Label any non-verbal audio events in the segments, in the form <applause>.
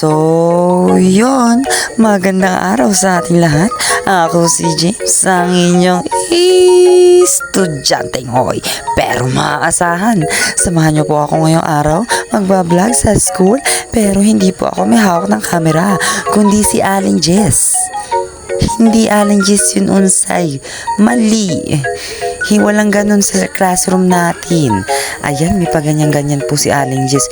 So, yon Magandang araw sa ating lahat. Ako si James, ang inyong estudyanteng hoy. Pero maaasahan, samahan niyo po ako ngayong araw magbablog sa school. Pero hindi po ako may hawak ng camera, kundi si Aling Jess. Hindi Aling Jess yun unsay. Mali. Hiwalang ganun sa classroom natin. Ayan, may paganyan-ganyan po si Aling Jess.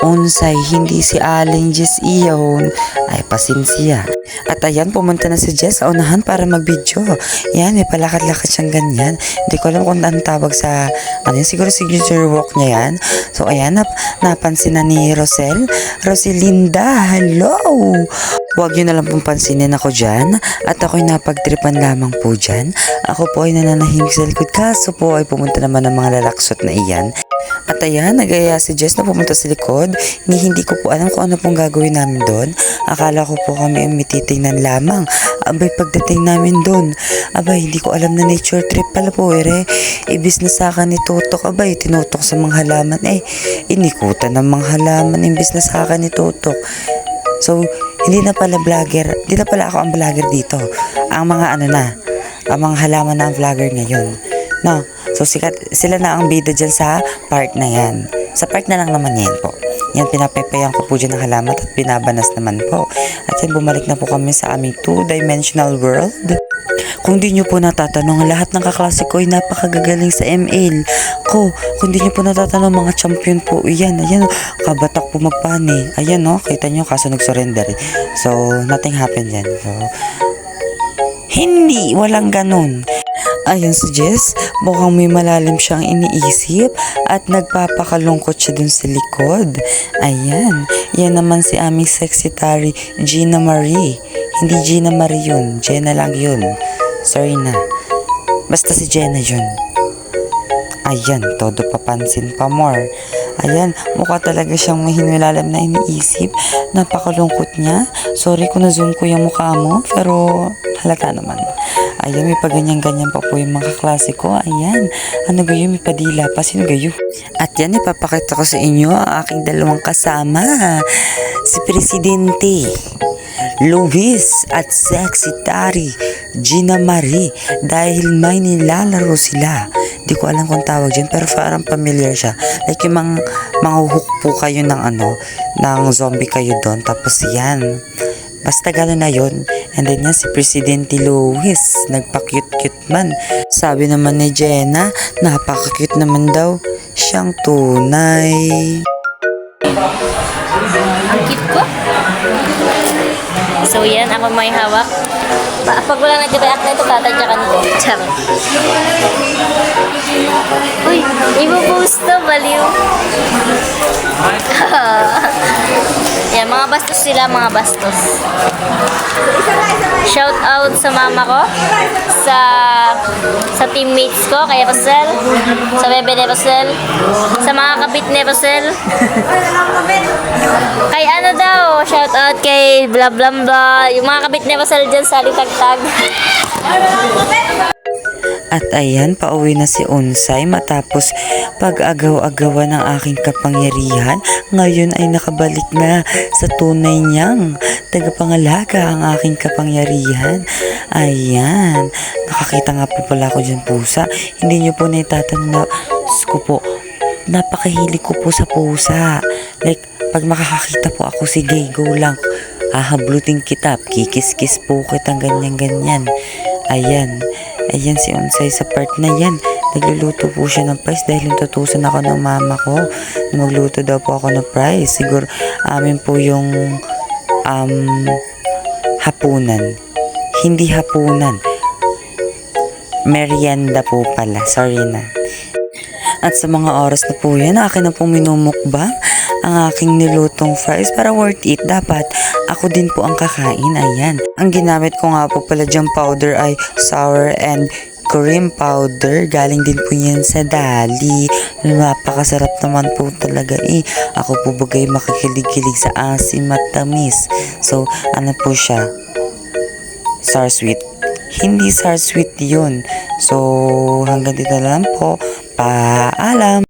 Unsay, hindi si Aling Jess iyon. Ay, pasensya. At ayan, pumunta na si Jess sa unahan para mag-video. Yan, may palakad-lakad siyang ganyan. Hindi ko alam kung anong tawag sa, ano siguro signature walk niya yan. So, ayan, nap napansin na ni Rosel. Roselinda, hello! Huwag yun na pong pansinin ako dyan. At ako'y napagtripan lamang po dyan. Ako po ay nananahimik sa likod. Kaso po ay pumunta naman ng mga lalaksot na iyan. At ayan, nagaya si Jess na pumunta sa likod. Ni hindi ko po alam kung ano pong gagawin namin doon. Akala ko po kami ay mititingnan lamang. Abay, pagdating namin doon, abay, hindi ko alam na nature trip pala po, ere. Ibis na sa akin ni Tutok, abay, tinutok sa mga halaman. Eh, inikutan ng mga halaman, imbis na sa akin ni Tutok. So, hindi na pala vlogger, hindi na pala ako ang vlogger dito. Ang mga ano na, ang mga halaman na ang vlogger ngayon. No? So, sikat, sila na ang bida dyan sa part na yan. Sa part na lang naman yan po. Yan, pinapepayan ko po dyan ng halaman at binabanas naman po. At yan, bumalik na po kami sa aming two-dimensional world. Kung di nyo po natatanong, lahat ng kaklase ko ay napakagagaling sa ML ko. Kung di nyo po natatanong, mga champion po, yan, ayan, kabatak po magpani. Ayan, no, kita nyo, kaso nag-surrender. eh. So, nothing happened yan. So, hindi, walang ganun. Ayan si Jess, mukhang may malalim siyang iniisip at nagpapakalungkot siya dun sa likod. Ayan, yan naman si aming secretary, Gina Marie. Hindi Gina Marie yun, Jenna lang yun. Sorry na. Basta si Jenna yun. Ayan, todo papansin pa more. Ayan, mukha talaga siyang may hinilalam na iniisip. Napakalungkot niya. Sorry kung na-zoom ko yung mukha mo, pero halata naman. Ayan, may paganyan-ganyan pa po yung mga klase ko. Ayan, ano gayo, may padila pa. Sino gayo? At yan, ipapakita ko sa inyo ang aking dalawang kasama. Si Presidente. Luis at sexy Tari, Gina Marie, dahil may nilalaro sila. Di ko alam kung tawag dyan, pero parang familiar siya. Like yung mga, mga hook po kayo ng ano, ng zombie kayo doon. Tapos yan, basta gano'n na yun. And then yan, si Presidente Luis, nagpa-cute-cute man. Sabi naman ni Jenna, napaka-cute naman daw. Siyang tunay. Ang cute ko. So yan, ako may hawak. Pa- Pag wala nag-react na ito, tatadyakan ko. Charot. Uy, ibupost to, baliw. <laughs> yan, mga bastos sila, mga bastos. Shout out sa mama ko, sa sa teammates ko, kay Rosel, sa bebe ni Rosel, sa mga kabit ni Rosel, Kay ano daw, shout out kay bla bla bla, yung mga kabit ni Rosel dyan sa Litagtag. At ayan, pauwi na si Unsay matapos pag-agaw-agawan ng aking kapangyarihan. Ngayon ay nakabalik na sa tunay niyang tagapangalaga ang aking kapangyarihan. Ayan, nakakita nga po pala ako dyan pusa. Hindi niyo po naitatanong na, Diyos ko po, napakahilig ko po sa pusa. Like, pag makakakita po ako, sige, go lang. Hahablutin kita, kikis-kis po kitang ganyan-ganyan. Ayan, ayan si Unsay sa part na yan. Nagluluto po siya ng price dahil natutusan ako ng mama ko magluto daw po ako ng price. Siguro amin po yung um, hapunan. Hindi hapunan. Merienda po pala. Sorry na. At sa mga oras na po yan, akin na pong minumukbang ang aking nilutong fries para worth it. Dapat ako din po ang kakain. Ayan. Ang ginamit ko nga po pala diyang powder ay sour and cream powder. Galing din po yan sa Dali. Napakasarap naman po talaga eh. Ako po bagay makikilig-kilig sa asim at tamis. So, ano po siya? Sour sweet. Hindi sour sweet yun. So, hanggang dito lang po. Paalam!